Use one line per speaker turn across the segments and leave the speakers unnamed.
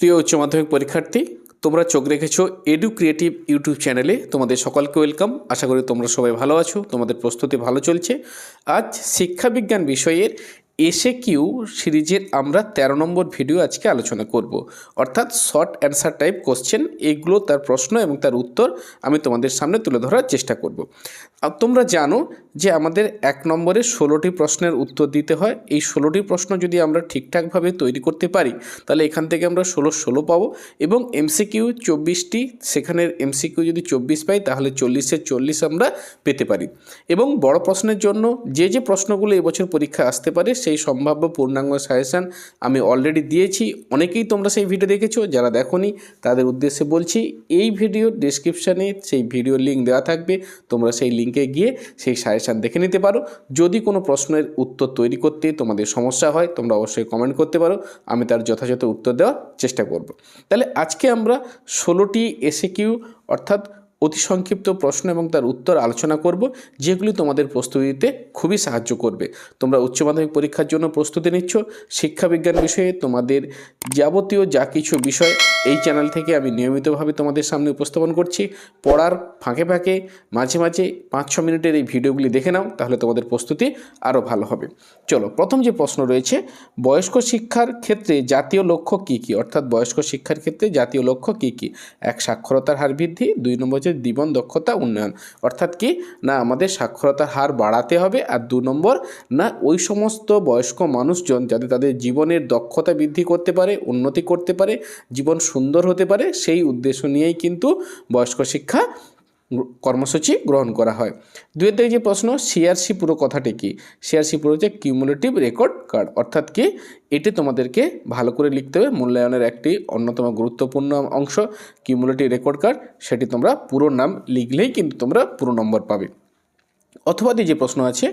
প্রিয় উচ্চ মাধ্যমিক পরীক্ষার্থী, তোমরা চোখ রেখেছো এডু ক্রিয়েটিভ ইউটিউব চ্যানেলে তোমাদের সকলকে ওয়েলকাম আশা করি তোমরা সবাই ভালো আছো, তোমাদের প্রস্তুতি ভালো চলছে। আজ শিক্ষাবিজ্ঞান বিষয়ের এসে কিউ সিরিজের আমরা ১৩ নম্বর ভিডিও আজকে আলোচনা করব। অর্থাৎ শর্ট অ্যান্সার টাইপ কোশ্চেন, এগুলো তার প্রশ্ন এবং তার উত্তর আমি তোমাদের সামনে তুলে ধরার চেষ্টা করব। আর তোমরা জানো যে আমাদের এক নম্বরে ষোলোটি প্রশ্নের উত্তর দিতে হয়। এই ষোলোটি প্রশ্ন যদি আমরা ঠিকঠাকভাবে তৈরি করতে পারি, তাহলে এখান থেকে আমরা ষোলো ষোলো পাবো এবং এমসিকিউ চব্বিশটি, সেখানের এমসিকিউ যদি চব্বিশ পাই, তাহলে চল্লিশের চল্লিশ আমরা পেতে পারি। এবং বড় প্রশ্নের জন্য যে যে প্রশ্নগুলো এবছর পরীক্ষা আসতে পারে সেই সম্ভাব্য পূর্ণাঙ্গ সাজেশান আমি অলরেডি দিয়েছি। অনেকেই তোমরা সেই ভিডিও দেখেছ, যারা দেখোনি, তাদের উদ্দেশ্যে বলছি, এই ভিডিওর ডিসক্রিপশানে সেই ভিডিও লিঙ্ক দেওয়া থাকবে। তোমরা সেই লিঙ্কে গিয়ে সেই সাজেশান দেখে নিতে পারো। যদি কোনো প্রশ্নের উত্তর তৈরি করতে তোমাদের সমস্যা হয়, তোমরা অবশ্যই কমেন্ট করতে পারো। আমি তার যথাযথ উত্তর দেওয়ার চেষ্টা করব। তাহলে আজকে আমরা ষোলোটি এসে কিউ অর্থাৎ অতি সংক্ষিপ্ত প্রশ্ন এবং তার উত্তর আলোচনা করব, যেগুলি তোমাদের প্রস্তুতিতে খুবই সাহায্য করবে। তোমরা উচ্চ মাধ্যমিক পরীক্ষার জন্য প্রস্তুতি নিচ্ছ, শিক্ষাবিজ্ঞান বিষয়ে তোমাদের যাবতীয় যা কিছু বিষয় এই চ্যানেল থেকে আমি নিয়মিতভাবে তোমাদের সামনে উপস্থাপন করছি। পড়ার ফাঁকে ফাঁকে, মাঝে মাঝে পাঁচ ছ মিনিটের এই ভিডিওগুলি দেখে নাও, তাহলে তোমাদের প্রস্তুতি আরও ভালো হবে। চলো, প্রথম যে প্রশ্ন রয়েছে, বয়স্ক শিক্ষার ক্ষেত্রে জাতীয় লক্ষ্য কী কী? অর্থাৎ বয়স্ক শিক্ষার ক্ষেত্রে জাতীয় লক্ষ্য কী কী? এক, সাক্ষরতার হার বৃদ্ধি, দুই নম্বর হচ্ছে জীবন দক্ষতা উন্নয়ন। অর্থাৎ কি? না, আমাদের সাক্ষরতার হার বাড়াতে হবে, আর দু নম্বর, না, ওই সমস্ত বয়স্ক মানুষজন যাতে তাদের জীবনের দক্ষতা বৃদ্ধি করতে পারে, উন্নতি করতে পারে, জীবন সুন্দর হতে পারে, সেই উদ্দেশ্য নিয়েই কিন্তু বয়স্ক শিক্ষা কর্মসূচি গ্রহণ করা হয়। দুয়ের দিকে যে প্রশ্ন, সিআরসি পুরো কথাটি কি? সিআরসি পুরো হচ্ছে কিউমুলেটিভ রেকর্ড কার্ড অর্থাৎ কি এটি তোমাদেরকে ভালো করে লিখতে হবে। মূল্যায়নের একটি অন্যতম গুরুত্বপূর্ণ অংশ কিউমুলেটিভ রেকর্ড কার্ড সেটি তোমরা পুরো নাম লিখলেই কিন্তু তোমরা পুরো নম্বর পাবে। অথবা যে প্রশ্ন আছে,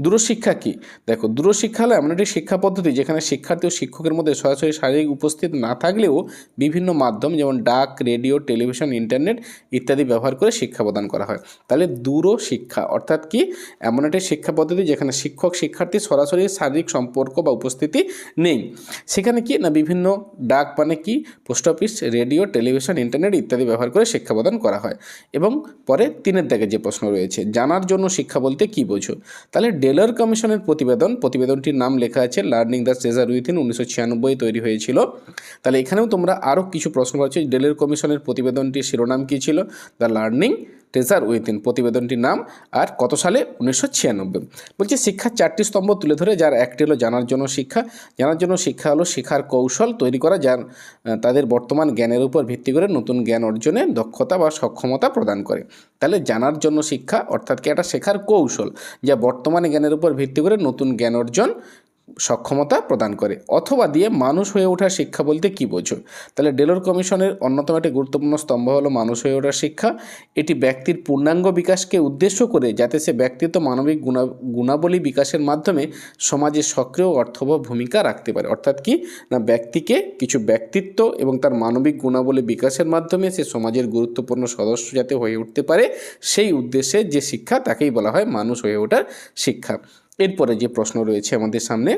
দূরশিক্ষা কি? দেখো, দূরশিক্ষা হলো এমন একটি শিক্ষা পদ্ধতি যেখানে শিক্ষার্থী ও শিক্ষকের মধ্যে সরাসরি শারীরিক উপস্থিত না থাকলেও বিভিন্ন মাধ্যম যেমন ডাক, রেডিও, টেলিভিশন, ইন্টারনেট ইত্যাদি ব্যবহার করে শিক্ষা প্রদান করা হয়। তাহলে দূরশিক্ষা অর্থাৎ কি? এমন একটি শিক্ষা পদ্ধতি যেখানে শিক্ষক, শিক্ষার্থী সরাসরি শারীরিক সম্পর্ক বা উপস্থিতি নেই। সেখানে কি? না, বিভিন্ন ডাক মানে কি? Post office, radio, television, internet ইত্যাদি ব্যবহার করে শিক্ষা প্রদান করা হয়। এবং পরে তিনের দাগে যে প্রশ্ন রয়েছে, জানার জন্য শিক্ষা বলতে কি বোঝো? তাহলে ডেলার কমিশনের প্রতিবেদন, প্রতিবেদনটির নাম লেখা আছে, লার্নিং দ্য ট্রেজার উইথিন উনিশশো ছিয়ানব্বই তৈরি হয়েছিল। তাহলে এখানেও তোমরা আরও কিছু প্রশ্ন পাচ্ছ, ডেলার কমিশনের প্রতিবেদনটির শিরোনাম কী ছিল? দ্য লার্নিং ট্রেজার উইথিন প্রতিবেদনটির নাম, আর কত সালে? উনিশশো ছিয়ানব্বই। বলছে, শিক্ষার চারটি স্তম্ভ তুলে ধরে, যার একটি হলো জানার জন্য শিক্ষা। জানার জন্য শিক্ষা হলো শেখার কৌশল তৈরি করা, যার তাদের বর্তমান জ্ঞানের উপর ভিত্তি করে নতুন জ্ঞান অর্জনে দক্ষতা বা সক্ষমতা প্রদান করে। তাহলে জানার জন্য শিক্ষা, অর্থাৎ কি একটা শেখার কৌশল, যা বর্তমানে জ্ঞানের উপর ভিত্তি করে নতুন জ্ঞান অর্জন সক্ষমতা প্রদান করে, অথবা দিয়ে মানুষ হয়ে ওঠার শিক্ষা বলতে কি বোঝো? তাহলে ডেলোর কমিশনের অন্যতম একটি গুরুত্বপূর্ণ স্তম্ভ হলো মানুষ হয়ে ওঠার শিক্ষা। এটি ব্যক্তির পূর্ণাঙ্গ বিকাশকে উদ্দেশ্য করে, যাতে সে ব্যক্তিত্ব মানবিক গুণা, গুণাবলী বিকাশের মাধ্যমে সমাজে সক্রিয় অর্থবহ ভূমিকা রাখতে পারে। অর্থাৎ কি? না, ব্যক্তিকে কিছু ব্যক্তিত্ব এবং তার মানবিক গুণাবলী বিকাশের মাধ্যমে সে সমাজের গুরুত্বপূর্ণ সদস্য যাতে হয়ে উঠতে পারে, সেই উদ্দেশ্যে যে শিক্ষা তাকেই বলা হয় মানুষ হয়ে ওঠার শিক্ষা। এরপরে যে প্রশ্ন রয়েছে আমাদের সামনে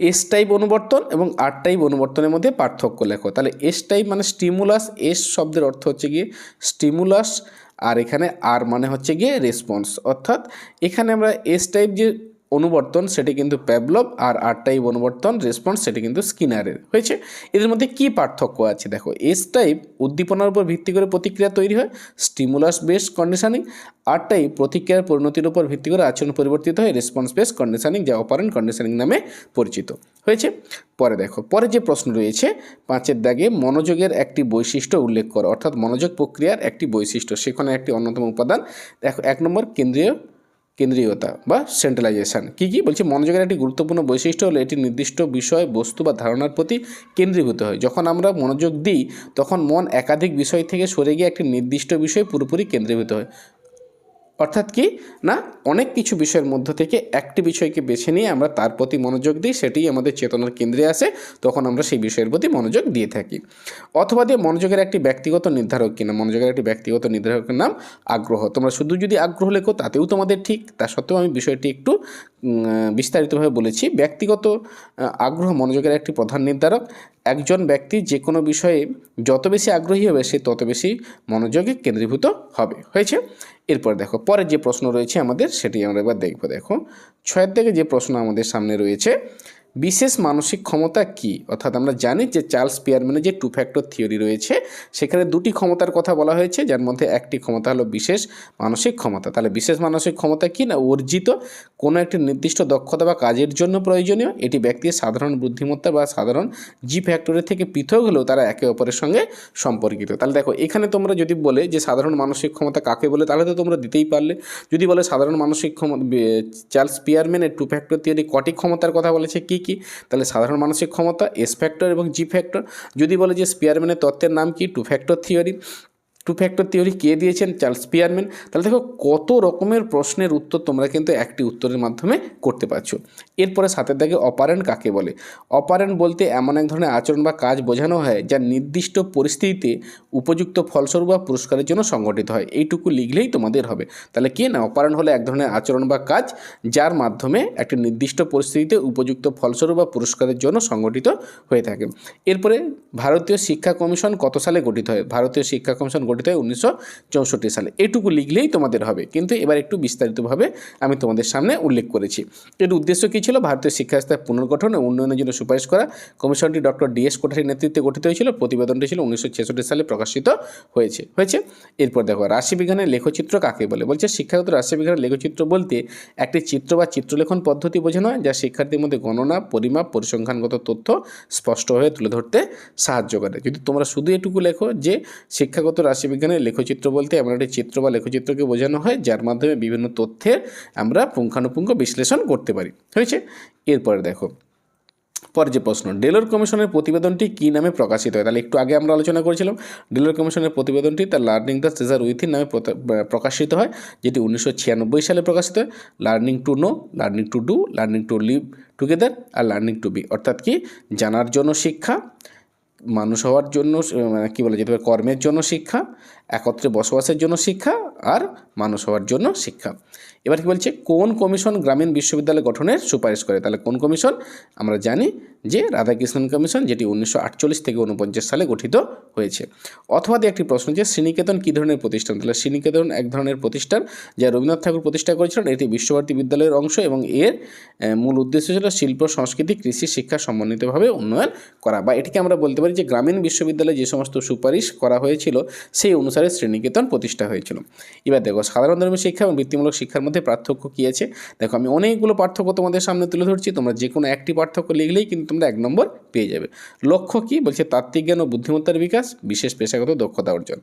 এস টাইপ অনুবর্তন এবং আর টাইপ অনুবর্তনের মধ্যে পার্থক্য লেখো। তাহলে এস টাইপ মানে স্টিমুলাস এস শব্দের অর্থ হচ্ছে গিয়ে স্টিমুলাস আর এখানে আর মানে হচ্ছে গিয়ে রেসপন্স অর্থাৎ এখানে আমরা এস টাইপ যে অনুবর্তন, সেটি কিন্তু প্যাবলব আর আর টাইপ অনুবর্তন রেসপন্স সেটি কিন্তু স্কিনারের হয়েছে? এদের মধ্যে কি পার্থক্য আছে? দেখো এস টাইপ উদ্দীপনার উপর ভিত্তি করে প্রতিক্রিয়া তৈরি হয় স্টিমুলাস বেস কন্ডিশনিং আর টাইপ প্রতিক্রিয়ার পরিণতির উপর ভিত্তি করে আচরণ পরিবর্তিত হয় রেসপন্স বেস কন্ডিশনিং যা অপারেন্ট কন্ডিশনিং নামে পরিচিত। হয়েছে? পরে দেখো, পরে যে প্রশ্ন রয়েছে, পাঁচের দাগে মনোযোগের একটি বৈশিষ্ট্য উল্লেখ করো, অর্থাৎ মনোযোগ প্রক্রিয়ার একটি বৈশিষ্ট্য, সেখানে একটি অন্যতম উপাদান। দেখো, এক নম্বর কেন্দ্রীয় কেন্দ্রীয়তা বা সেন্ট্রালাইজেশন কী কী? বলছে, মনোযোগের একটি গুরুত্বপূর্ণ বৈশিষ্ট্য হলো এটি নির্দিষ্ট বিষয়, বস্তু বা ধারণার প্রতি কেন্দ্রীভূত হয়। যখন আমরা মনোযোগ দিই, তখন মন একাধিক বিষয় থেকে সরে গিয়ে একটি নির্দিষ্ট বিষয় পুরোপুরি কেন্দ্রীভূত হয়। অর্থাৎ কি? না, অনেক কিছু বিষয়ের মধ্য থেকে একটি বিষয়কে বেছে নিয়ে আমরা তার প্রতি মনোযোগ দিই সেটি আমাদের চেতনার কেন্দ্রে আসে, তখন আমরা সেই বিষয়ের প্রতি মনোযোগ দিয়ে থাকি। অথবা দিয়ে মনোযোগের একটি ব্যক্তিগত নির্ধারক কিনা, মনোযোগের একটি ব্যক্তিগত নির্ধারকের নাম আগ্রহ। তোমরা শুধু যদি আগ্রহ লেখো, তাতেও তোমাদের ঠিক, তা সত্ত্বেও আমি বিষয়টি একটু বিস্তারিতভাবে বলেছি। ব্যক্তিগত আগ্রহ মনোযোগের একটি প্রধান নির্ধারক একজন ব্যক্তি যে কোনো বিষয়ে যত বেশি আগ্রহী হবে, সে তত বেশি মনোযোগে কেন্দ্রীভূত হবে। হয়েছে? এরপর দেখো পরে যে প্রশ্ন রয়েছে আমাদের, সেটি আমরা এবার দেখব। দেখো, ছয়ের থেকে যে প্রশ্ন আমাদের সামনে রয়েছে, বিশেষ মানসিক ক্ষমতা কি? অর্থাৎ আমরা জানি যে চার্লস পিয়ারম্যানের যে টু ফ্যাক্টর থিওরি রয়েছে, সেখানে দুটি ক্ষমতার কথা বলা হয়েছে, যার মধ্যে একটি ক্ষমতা হলো বিশেষ মানসিক ক্ষমতা। তাহলে বিশেষ মানসিক ক্ষমতা কি না? অর্জিত কোনো একটি নির্দিষ্ট দক্ষতা বা কাজের জন্য প্রয়োজনীয়, এটি ব্যক্তির সাধারণ বুদ্ধিমত্তা বা সাধারণ জি ফ্যাক্টরের থেকে পৃথক হলেও তারা একে অপরের সঙ্গে সম্পর্কিত। তাহলে দেখো, এখানে তোমরা যদি বলে যে সাধারণ মানসিক ক্ষমতা কাকে বলে, তাহলে তো তোমরা দিতেই পারলে। যদি বলে সাধারণ মানসিক ক্ষমতা চার্লস পিয়ারম্যানের টু ফ্যাক্টর থিওরি কটি ক্ষমতার কথা বলেছে, কি কি? তাহলে সাধারণ মানসিক ক্ষমতা এস ফ্যাক্টর এবং জি ফ্যাক্টর যদি বলে যে স্পিয়ারম্যানের তত্ত্বের নাম কি? Two factor theory two factor theory কে দিয়েছেন? চার্লস পিয়ারম্যান তাহলে দেখো, কত রকমের প্রশ্নের উত্তর তোমরা কিন্তু একটি উত্তরের মাধ্যমে করতে পারছ। এরপরে সাথে দাগে অপারেন্ট কাকে বলে? অপারেন্ট বলতে এমন এক ধরনের আচরণ বা কাজ বোঝানো হয় যা নির্দিষ্ট পরিস্থিতিতে উপযুক্ত ফলস্বরূপ বা পুরস্কারের জন্য সংগঠিত হয়। এইটুকু লিখলেই তোমাদের হবে। তাহলে কি না, অপারেন্ট হলে এক ধরনের আচরণ বা কাজ যার মাধ্যমে একটি নির্দিষ্ট পরিস্থিতিতে উপযুক্ত ফলস্বরূপ বা পুরস্কারের জন্য সংগঠিত হয়ে থাকে। এরপরে ভারতীয় শিক্ষা কমিশন কত সালে গঠিত হয়? ভারতীয় শিক্ষা কমিশন গঠিত হয় উনিশশো চৌষট্টি সালে। এটুকু লিখলেই তোমাদের হবে। কিন্তু এবার একটু বিস্তারিতভাবে আমি তোমাদের সামনে উল্লেখ করেছি। এর উদ্দেশ্য কী ছিল? ভারতীয় শিক্ষা ব্যবস্থার পুনর্গঠন ও উন্নয়নের জন্য সুপারিশ করা। কমিশনটি ডক্টর ডিএস কোঠারির নেতৃত্বে গঠিত হয়েছিল। প্রতিবেদনটি ছিল উনিশশো ছেষট্টি সালে প্রকাশিত হয়েছে হয়েছে। এরপর দেখো, রাশিবিজ্ঞানের লেখচিত্র কাকে বলে? বলছে, শিক্ষাগত রাশিবিজ্ঞানের লেখচিত্র বলতে একটি চিত্র বা চিত্রলেখন পদ্ধতি বোঝানো হয়, যা শিক্ষার্থীর মধ্যে গণনা, পরিমাপ, পরিসংখ্যানগত তথ্য স্পষ্টভাবে তুলে ধরতে সাহায্য করে। যদি তোমরা শুধু এটুকু লেখো যে, শিক্ষাগত রাশিবিজ্ঞানের লেখচিত্র বলতে এমন একটি চিত্র বা লেখচিত্রকে বোঝানো হয়, যার মাধ্যমে বিভিন্ন তথ্যের আমরা পুঙ্খানুপুঙ্খ বিশ্লেষণ করতে পারি। হয়েছে? এরপরে দেখো। পরে যে প্রশ্ন, ডেলোর কমিশনের প্রতিবেদনটি কী নামে প্রকাশিত হয়? তাহলে একটু আগে আমরা আলোচনা করেছিলাম, ডেলোর কমিশনের প্রতিবেদনটি তার লার্নিং দ্য সেজার উইথিন নামে প্রকাশিত হয়, যেটি উনিশশো ছিয়ানব্বই সালে প্রকাশিত হয়। Learning to know, learning to do, learning to live together R learning to be. অর্থাৎ কি? জানার জন্য শিক্ষা মানুষ হওয়ার জন্য মানে কী বলে যেতে পারে কর্মের জন্য শিক্ষা, একত্রে বসবাসের জন্য শিক্ষা, আর মানুষ হওয়ার জন্য শিক্ষা। এবার কি বলছে, কোন কমিশন গ্রামীণ বিশ্ববিদ্যালয় গঠনের সুপারিশ করে? তাহলে কোন কমিশন? আমরা জানি যে রাধাকৃষ্ণন কমিশন, যেটি উনিশশো আটচল্লিশ থেকে উনপঞ্চাশ সালে গঠিত হয়েছে। অথবা একটি প্রশ্ন যে শ্রীনিকেতন কী ধরনের প্রতিষ্ঠান? তাহলে শ্রীনিকেতন এক ধরনের প্রতিষ্ঠান যা রবীন্দ্রনাথ ঠাকুর প্রতিষ্ঠা করেছিলেন, এটি বিশ্বভারতী বিদ্যালয়ের অংশ এবং এর মূল উদ্দেশ্য ছিল শিল্প, সংস্কৃতি, কৃষি, শিক্ষা সমন্বিতভাবে উন্নয়ন করা বা এটিকে আমরা বলতে পারি যে গ্রামীণ বিশ্ববিদ্যালয়ে যে সমস্ত সুপারিশ করা হয়েছিল, সেই অনুসারে শ্রীনিকেতন প্রতিষ্ঠা হয়েছিল। এবার দেখো, সাধারণ ধর্মীয় শিক্ষা এবং বৃত্তিমূলক শিক্ষার মধ্যে পার্থক্য কী আছে? দেখো, আমি অনেকগুলো পার্থক্য তোমাদের সামনে তুলে ধরছি, তোমরা যে কোনো একটি পার্থক্য লিখলেই কিন্তু তোমরা এক নম্বর পেয়ে যাবে। লক্ষ্য কী? বলছে তাত্ত্বিক জ্ঞান ও বুদ্ধিমত্তার বিকাশ, বিশেষ পেশাগত দক্ষতা অর্জন।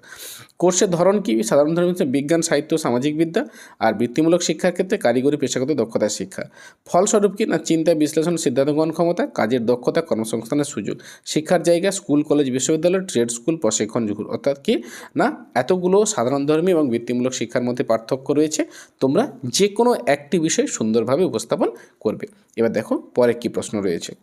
কোর্সের ধরন কী? সাধারণ ধর্ম হচ্ছে বিজ্ঞান, সাহিত্য, সামাজিক বিদ্যা আর বৃত্তিমূলক শিক্ষার ক্ষেত্রে কারিগরি, পেশাগত দক্ষতার শিক্ষা। ফলস্বরূপ কি? না, চিন্তা, বিশ্লেষণ, সিদ্ধান্ত গ্রহণ ক্ষমতা, কাজের দক্ষতা, কর্মসংস্থানের সুযোগ। শিক্ষার জায়গা, স্কুল, কলেজ, বিশ্ববিদ্যালয়, ট্রেড স্কুল, প্রশিক্ষণ অর্থাৎ কি? না, এতগুলো সাধারণ ধর্মী এবং বৃত্তিমূলক শিক্ষার মধ্যে পার্থক্য রয়েছে, তোমরা যে কোনো একটি বিষয় সুন্দরভাবে উপস্থাপন করবে। এবার দেখো পরে কি প্রশ্ন রয়েছে।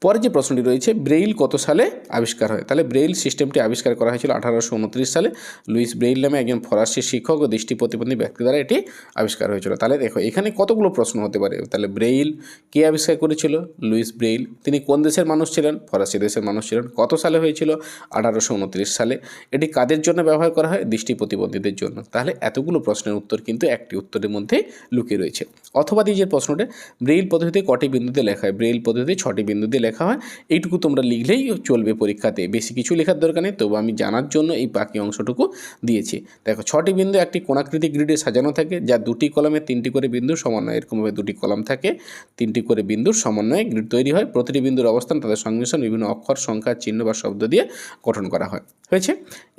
পরে যে প্রশ্নটি রয়েছে, ব্রেইল কত সালে আবিষ্কার হয়? তাহলে ব্রেইল সিস্টেমটি আবিষ্কার করা হয়েছিল আঠারোশো উনত্রিশ সালে। লুইস ব্রেইল নামে একজন ফরাসি শিক্ষক ও দৃষ্টি প্রতিবন্ধী ব্যক্তি দ্বারা এটি আবিষ্কার হয়েছিল। তাহলে দেখো, এখানে কতগুলো প্রশ্ন হতে পারে? তাহলে ব্রেইল কে আবিষ্কার করেছিল? Louis Braille. তিনি কোন দেশের মানুষ ছিলেন? ফরাসি দেশের মানুষ ছিলেন। কত সালে হয়েছিল? আঠারোশো উনত্রিশ সালে। এটি কাদের জন্য ব্যবহার করা হয়? দৃষ্টি প্রতিবন্ধীদের জন্য। তাহলে এতগুলো প্রশ্নের উত্তর কিন্তু একটি উত্তরের মধ্যে লুকিয়ে রয়েছে। অথবা দিয়ে যে প্রশ্নটা, ব্রেইল পদ্ধতিতে কটি বিন্দুতে লেখা হয়? ব্রেইল পদ্ধতিতে ছটি বিন্দুতে লেখা হয়, এইটুকু তোমরা লিখলেই চলবে পরীক্ষাতে। বেশি কিছু লেখার দরকার নেই, তবু আমি জানার জন্য এই বাকি অংশটুকু দিয়েছি। দেখো, ছটি বিন্দু একটি কোণাকৃতি গ্রিডে সাজানো থাকে, যা দুটি কলমে তিনটি করে বিন্দুর সমন্বয়, এরকমভাবে দুটি কলম থাকে, তিনটি করে বিন্দুর সমন্বয়ে গ্রিড তৈরি হয়। প্রতিটি বিন্দুর অবস্থান, তাদের সংমিশ্রণ, বিভিন্ন অক্ষর, সংখ্যা, চিহ্ন বা শব্দ দিয়ে গঠন করা হয়। হয়েছে?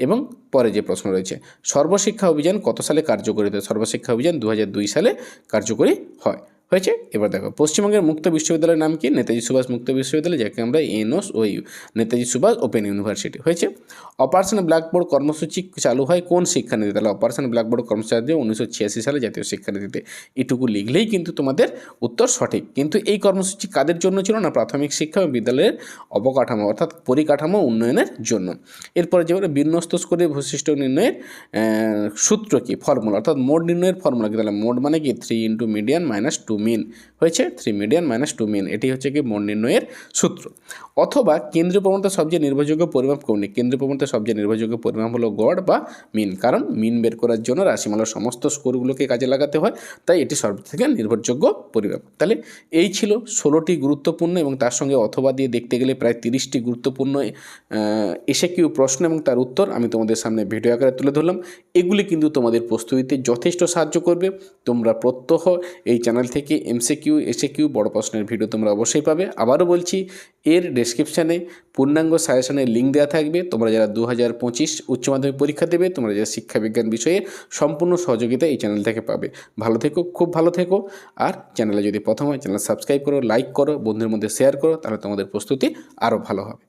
এবং পরে যে প্রশ্ন রয়েছে, সর্বশিক্ষা অভিযান কত সালে কার্যকরিত? সর্বশিক্ষা অভিযান দু হাজার দুই সালে কার্যকরী হয়। হয়েছে? এবার দেখো, পশ্চিমবঙ্গের মুক্ত বিশ্ববিদ্যালয়ের নাম কি? নেতাজি সুভাষ মুক্ত বিশ্ববিদ্যালয়, যাকে আমরা এনওস ও নেতাজি সুভাষ ওপেন ইউনিভার্সিটি, হয়েছে? অপারেশন ব্ল্যাকবোর্ড কর্মসূচি চালু হয় কোন শিক্ষানীতি তাহলে অপারেশন ব্ল্যাকবোর্ড কর্মসূচি উনিশশো ছিয়াশি সালে জাতীয় শিক্ষানীতিতে। এটুকু লিখলেই কিন্তু তোমাদের উত্তর সঠিক। কিন্তু এই কর্মসূচি কাদের জন্য ছিল না? প্রাথমিক শিক্ষা এবং বিদ্যালয়ের অবকাঠামো, অর্থাৎ পরিকাঠামো উন্নয়নের জন্য। এরপরে যেমন বিন্যস্ত স্কোরে বৈশিষ্ট্য নির্ণয়ের সূত্র কি? ফর্মুলা, অর্থাৎ মোড নির্ণয়ের ফর্মুলা কি? তাহলে মোড মানে কি? Three into median minus two mean হয়েছে three median minus two mean এটি হচ্ছে কি মন নির্ণয়ের সূত্র। অথবা কেন্দ্রীয় প্রবণতা সবচেয়ে নির্ভরযোগ্য পরিমাপ কোনটি? কেন্দ্রীয় প্রবণতা সবচেয়ে নির্ভরযোগ্য পরিমাপ হলো গড় বা মিন কারণ মিন বের করার জন্য রাশিমালার সমস্ত স্কোরগুলোকে কাজে লাগাতে হয়, তাই এটি সব থেকে নির্ভরযোগ্য পরিমাপ। তাহলে এই ছিল ষোলোটি গুরুত্বপূর্ণ এবং তার সঙ্গে অথবা দিয়ে দেখতে গেলে প্রায় তিরিশটি গুরুত্বপূর্ণ এসে কিউ প্রশ্ন এবং তার উত্তর আমি তোমাদের সামনে ভিডিও আকারে তুলে ধরলাম। এগুলি কিন্তু তোমাদের প্রস্তুতিতে যথেষ্ট সাহায্য করবে। তোমরা প্রত্যহ এই চ্যানেল থেকে এমসিকিউ এসে কিউ বড় প্রশ্নের ভিডিও তোমরা অবশ্যই পাবে। আবারও বলছি, এর ডেসক্রিপশানে পূর্ণাঙ্গ সাজেশনের লিঙ্ক দেওয়া থাকবে। তোমরা যারা দু হাজার পঁচিশ উচ্চ মাধ্যমিক পরীক্ষা দেবে, তোমরা যারা শিক্ষাবিজ্ঞান বিষয়ে সম্পূর্ণ সহযোগিতা এই চ্যানেল থেকে পাবে। ভালো থেকো, খুব ভালো থেকো। আর চ্যানেলে যদি প্রথম হয় চ্যানেল সাবস্ক্রাইব করো লাইক করো, বন্ধুদের মধ্যে শেয়ার করো, তাহলে তোমাদের প্রস্তুতি আরও ভালো হবে।